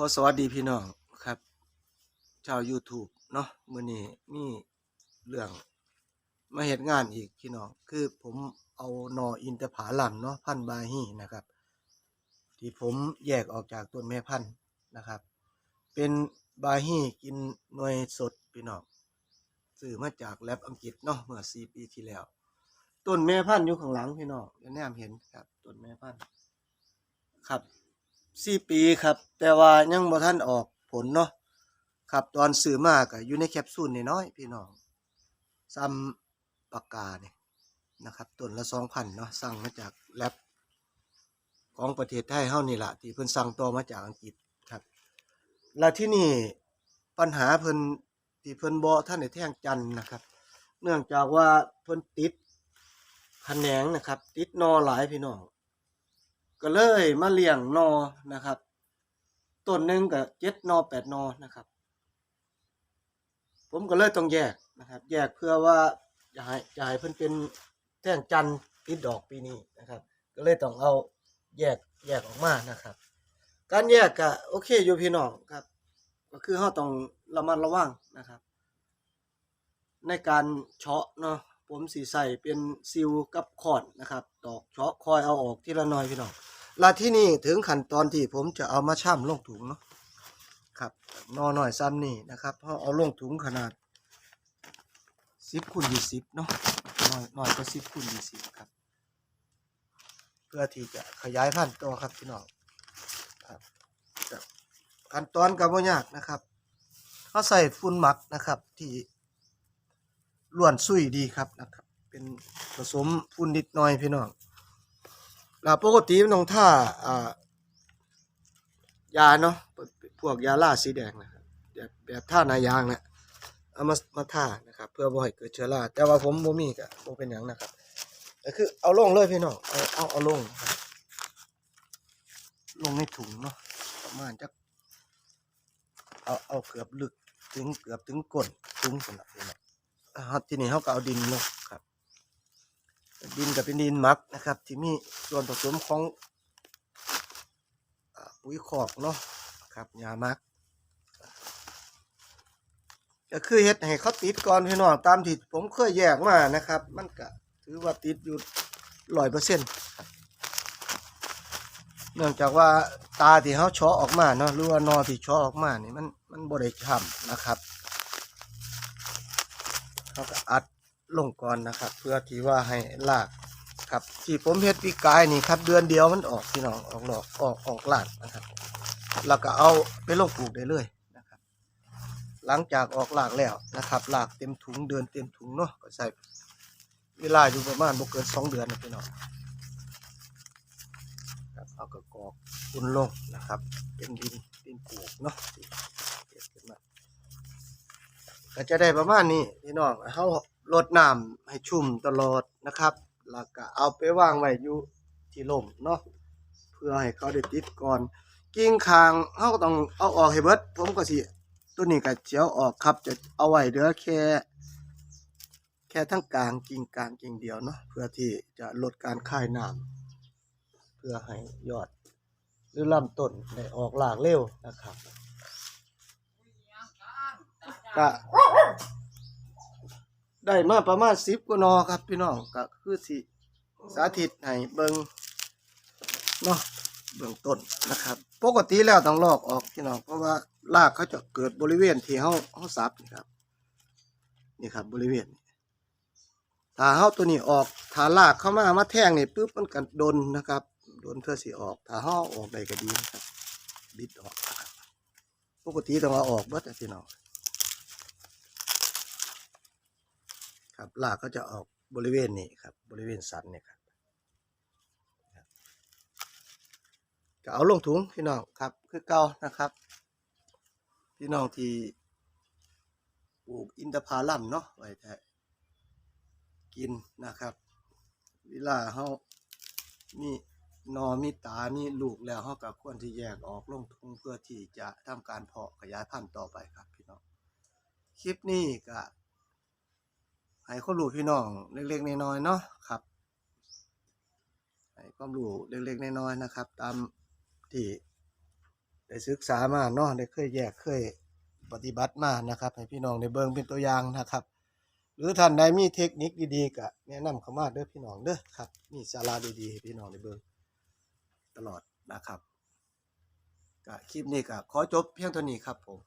ขอสวัสดีพี่น้องครับชาว YouTube เนาะมื้อนี้มีเรื่องมาเฮ็ดงานอีกพี่น้องคือผมเอาหนออินทผาลัมเนาะพันธุ์บาฮีนะครับ ที่ผมแยกออกจากต้นแม่พันธุ์นะครับ เป็นบาฮีกินหน่วยสดพี่น้องซื้อมาจากแลบอังกฤษเนาะเมื่อ4ปีที่แล้วต้นแม่พันธุ์อยู่ข้างหลังพี่น้องเดี๋ยวแนมเห็นครับต้นแม่พันธุ์ครับ สี่ปีครับ แต่ว่ายังบ่ทันออกผลเนาะครับตอนซื้อมากอยู่ในแคปซูลน้อยๆพี่น้องซ้ำปากกาเนี่ยนะครับต้นละ2,000เนาะสั่งมาจากแลบของประเทศไทยเฮานี่ล่ะที่เพิ่นสั่งต่อมาจากอังกฤษครับ แล้วที่นี่ปัญหาเพิ่นที่เพิ่นบ่ทันได้แท่งจันนะครับ เนื่องจากว่าเพิ่นติดแขนงนะครับ ติดนอหลายพี่น้อง ก็เลยมาเลี้ยงนอนะครับต้นหนึ่งก็เจ็ดนอแปดนอนะครับ ผมก็เลยต้องแยกนะครับ แยกเพื่อว่าจะให้จะให้เพิ่นเป็นแท่งจันทร์ติดดอกปีนี้นะครับ ก็เลยต้องเอาแยกแยกออกมานะครับ การแยกก็โอเคอยู่พี่น้องครับ ก็คือเราต้องระมัดระวังนะครับ ในการเฉาะเนาะผมสีใส่เป็นซิลกับคอนนะครับตอกเฉาะคอยเอาออกทีละน้อยพี่น้อง แลาที่นี่ถึงขั้นตอนที่ผมจะเอามาช่ำลงถุงเนาะครับนอหน่อยซ้ำนี่นะครับเพราะเอาลงถุงขนาดสิบคูณยี่สิบเนาะน้อยน้อยก็สิบคูณยี่สิบครับ เพื่อที่จะขยายพันธุ์ต่อครับพี่น้องครับขั้นตอนก็บ่ยากนะครับเขาใส่ฝุ่นหมักนะครับที่ล้วนซุยดีครับนะครับ เป็นผสมฝุ่นนิดหน่อยพี่น้อง แล้วปกติมันต้องท่าอ่ายาเนาะพวกยาล่าสีแดงนะครับแบบแบบท่านายางเนี่ยเอามามาท่านะครับ เพื่อบ่ให้เกิดเชื้อราแต่ว่าผมบ่มีก็บ่เป็นหยังนะครับก็คือเอาลงเลยพี่น้องเอาเอาเอาลงลงในถุงเนาะประมาณจักเอาเอาเกือบลึกถึงเกือบถึงก้นถุงสำหรับพี่น้องอ่าครับทีนี้เขาก็เอาดินลงครับ ดินกับเป็นดินมักนะครับ ที่มีส่วนผสมของปุ๋ยคอกเนาะครับยามัก ก็คือเฮ็ดให้เขาติดก่อนพี่น้องตามที่ผมเคยแยกมานะครับ มันก็ถือว่าติดอยู่ร้อยเปอร์เซ็นต์เนื่องจากว่าตาที่เขาเฉาะออกมาเนาะหรือว่านอที่เฉาะออกมานี่มันมันบริช้ำนะครับเขาก็อัด ลงก่อนนะครับ เพื่อที่ว่าให้ลากครับที่ผมเฮ็ดปีกายนี่ครับเดือนเดียวมันออกพี่น้องออกหลอกออกออกลากนะครับ แล้วก็เอาไปลงปลูกได้เลยนะครับ หลังจากออกลากแล้วนะครับลากเต็มถุงเดือนเต็มถุงเนาะก็ใส่เวลาอยู่ประมาณบ่เกินสองเดือนนะพี่น้องครับเอากระกอกคุณลงนะครับ เป็นดินดินปลูกเนาะก็บขึ้นมาก็จะได้ประมาณนี้พี่น้องเขา ลดน้ำให้ชุ่มตลอดนะครับ แล้วก็เอาไปวางไว้อยู่ที่ร่มเนาะเพื่อให้เขาได้ติดก่อน กิ่งคางเขาก็ต้องเอาออกให้เบิดผมก็สิตัวนี้ก็เจียวออกครับจะเอาไว้เหลือแค่ แค่ทั้งกลางกิ่งกลางกิ่งเดียวเนาะเพื่อที่จะลดการคายน้ำเพื่อให้ยอดหรือลำต้นได้ออกหลากเร็วนะครับก็ ได้มาประมาณสิบกว่านอครับพี่น้องก็คือสิสาธิตให้เบิงเนาะเบื้องต้นนะครับ ปกติแล้วต้องลอกออกพี่น้องเพราะว่ารากเขาจะเกิดบริเวณที่เขาเขาสับนี่ครับนี่ครับบริเวณถ้าเขาตัวนี้ออกถ้ารากเข้ามามาแทงนี่ปุ๊บมันกันดนนะครับดนเพื่อสิออกถ้าเขาอออกได้ก็ดีนะครับ บิดออกปกติต้องเอาออกเบิดอะพี่น้อง ครับลากก็จะออกบริเวณนี้ครับ บริเวณสันเนี่ยครับก็เอาลงถุงพี่น้องครับ คือเก่านะครับ พี่น้องที่ปลูกอินทผลัมเนาะไว้แท้กินนะครับ เวลาเขามีนอมีตามีลูกแล้วเขาก็ควรที่แยกออกลงถุงเพื่อที่จะทำการเพาะขยายพันธุ์ต่อไปครับพี่น้องคลิปนี้ก็ ให้ความรู้พี่น้องเล็กๆน้อยๆเนาะครับให้ความรู้เล็กๆน้อยๆนะครับ ตามที่ได้ศึกษามาเนาะได้เคยแยกเคยปฏิบัติมานะครับ ให้พี่น้องได้เบิ่งเป็นตัวอย่างนะครับ หรือท่านใดมีเทคนิคดีๆก็แนะนำเข้ามาเด้อพี่น้องเด้อครับมีสาระดีๆให้พี่น้องได้เบิ่งตลอดนะครับก็คลิปนี้ก็ขอจบเพียงเท่านี้ครับผม